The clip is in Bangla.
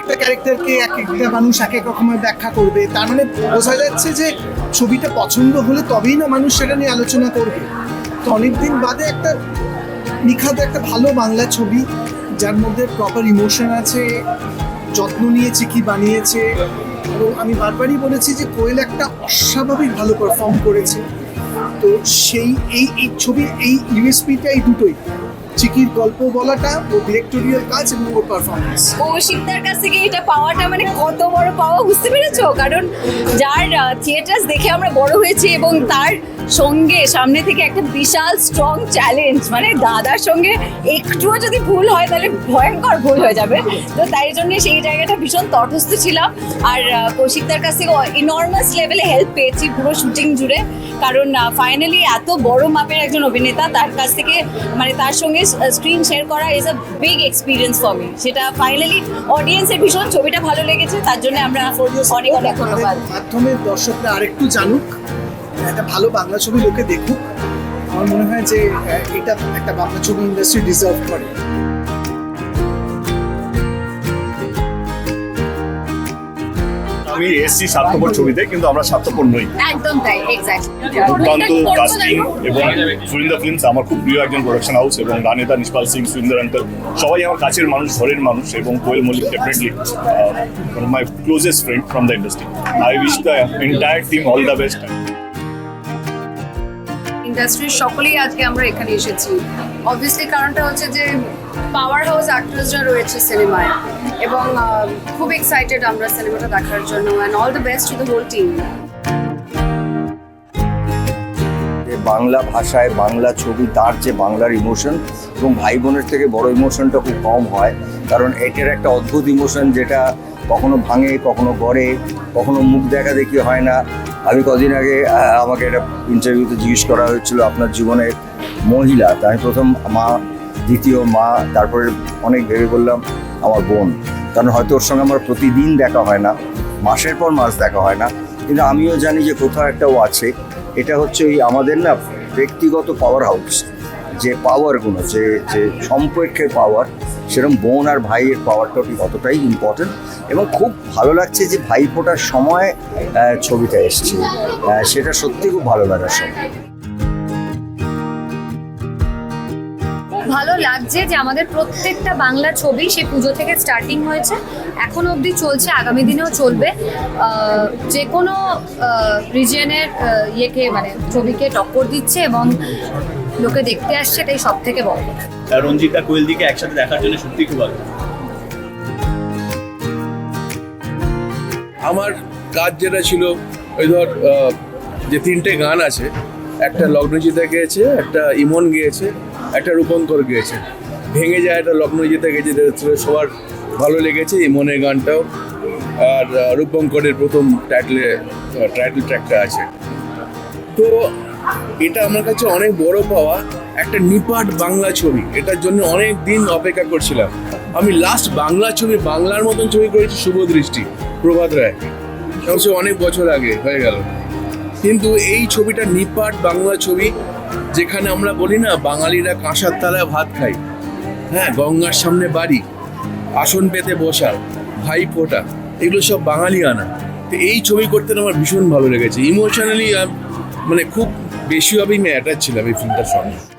একটা ক্যারেক্টারকে এক একটা মানুষ এক এক রকমের ব্যাখ্যা করবে, তার মানে বোঝা যাচ্ছে যে ছবিটা পছন্দ হলে তবেই না মানুষ সেটা নিয়ে আলোচনা করবে। তো অনেকদিন বাদে একটা নিখাত একটা ভালো বাংলা ছবি, যার মধ্যে প্রপার ইমোশন আছে, যত্ন নিয়েছে, কি বানিয়েছে। এবং আমি বারবারই বলেছি যে কোয়েল একটা অস্বাভাবিক ভালো পারফর্ম করেছে। তো সেই এই এই ছবির এই ইউএসপিটা এই দুটোই। চিকির গল্প বলাটা ও ডিরেক্টোরিয়াল কাজ এবং ওর পারফরমেন্স কৌশিকদার কাছ থেকে এটা পাওয়াটা মানে কত বড় পাওয়া বুঝতে পেরেছ? কারণ যার থিয়েটার দেখে আমরা বড় হয়েছি এবং তার সঙ্গে সামনে থেকে একটা বিশাল স্ট্রং চ্যালেঞ্জ মানে দাদার সঙ্গে একটুও যদি ভুল হয় তাহলে ভয়ঙ্কর ভুল হয়ে যাবে। তো তাই জন্য সেই জায়গাটা ভীষণ তটস্থ ছিলাম। আর কৌশিকদার কাছ থেকে ইনর্মাস লেভেলে হেল্প পেয়েছি পুরো শুটিং জুড়ে। কারণ ফাইনালি এত বড় মাপের একজন অভিনেতা তার কাছ থেকে মানে তার সঙ্গে স্ক্রিন শেয়ার করা is a big experience for me সেটা ফাইনালি অডিয়েন্সের ভীষণ ছবিটা ভালো লেগেছে তার জন্য আমরা অনেক অনেক ধন্যবাদ। মাধ্যমে দর্শকরা আরেকটু জানুক একটা ভালো বাংলা ছবি লোকে দেখুক। আমার মনে হয় যে এটা একটা বাংলা ছবি ইন্ডাস্ট্রি ডিজার্ভ করে। আমি এসছি স্বার্থপর ছবিতে কিন্তু আমরা স্বার্থপর নই। একদম তাই দুর্দান্ত কাস্টিং এবং সুরিন্দর ফিল্মস আমার খুব প্রিয় একজন প্রোডাকশন হাউস এবং রানেতা নিষ্পাল সিং সুরিন্দর আঙ্কল সবাই আমার কাছের মানুষ ঘরের মানুষ এবং Koel Mallick definitely my closest friend from the industry I wish the entire team all the best ইন্ডাস্ট্রির সকলেই আজকে আমরা এখানে এসেছি। অবভিয়াসলি কারণটা হচ্ছে যে পাওয়ার হাউস আর্টিস্টরা রয়েছে সিনেমায় এবং খুব এক্সাইটেড আমরা সিনেমাটা দেখার জন্য and all the best to the whole team Bangla ভাষায় বাংলা ছবি, তার যে বাংলার ইমোশন এবং ভাই বোনের থেকে বড় ইমোশনটা খুব কম হয়। কারণ এটার একটা অদ্ভুত ইমোশন যেটা কখনো ভাঙে, কখনো গড়ে, কখনো মুখ দেখা দেখি হয় না। আমি কদিন আগে আমাকে একটা ইন্টারভিউতে জিজ্ঞেস করা হয়েছিল আপনার জীবনের মহিলা। তাই প্রথম মা, দ্বিতীয় মা, তারপরে অনেক ভেবে বললাম আমার বোন। কারণ হয়তো ওর সঙ্গে আমার প্রতিদিন দেখা হয় না, মাসের পর মাস দেখা হয় না। কিন্তু আমিও জানি যে কোথাও একটা ও আছে। এটা হচ্ছে ওই আমাদের না ব্যক্তিগত পাওয়ার হাউস যে পাওয়ারগুলো যে যে সম্পর্কের পাওয়ার সেরকম বোন আর ভাইয়ের পাওয়ারটা অতটাই ইম্পর্টেন্ট এবং খুব ভালো লাগছে যে ভাই ফোটার সময় ছবিটা এসছে। সেটা সত্যি খুব ভালো লাগার সময়। ভালো লাগছে যে আমাদের প্রত্যেকটা বাংলা ছবি সে পুজো থেকে স্টার্টিং হয়েছে। এখনও অবধি চলছে, আগামী দিনেও চলবে। যে কোনো রিজিয়নের ইয়েকে মানে ছবিকে টক্কর দিচ্ছে এবং লোকে দেখতে আসছে এটাই সব থেকে বড়। রঞ্জিতা কোয়েলদিকে একসাথে দেখার জন্য সত্যি খুব ভালো আমার কাজ যেটা ছিল ওই ধর যে তিনটে গান আছে একটা লগ্নজিতা গেয়েছে একটা ইমন গিয়েছে একটা রূপঙ্কর গিয়েছে। ভেঙে যায় একটা লগ্নজিতা গেয়েছে যেটা সবার ভালো লেগেছে ইমনের গানটাও। আর রূপঙ্করের প্রথম টাইটেলে টাইটেল ট্র্যাকটা আছে। তো এটা আমার কাছে অনেক বড় পাওয়া একটা নিপাট বাংলা ছবি। এটার জন্য অনেক দিন অপেক্ষা করছিলাম। আমি লাস্ট বাংলা ছবি, বাংলার মতন ছবি করেছি শুভ দৃষ্টি, প্রভাত রায়। সে অনেক বছর আগে হয়ে গেল। কিন্তু এই ছবিটা নিপাট বাংলা ছবি, যেখানে আমরা বলি না, বাঙালিরা কাঁসার তালায় ভাত খাই হ্যাঁ গঙ্গার সামনে বাড়ি, আসন পেতে বসা ভাই ফোটা এগুলো সব বাঙালি আনা তো এই ছবি করতে আমার ভীষণ ভালো লেগেছে। ইমোশনালি মানে খুব বেশিভাবেই আমি অ্যাটাচ ছিলাম এই ফিল্মটার সঙ্গে।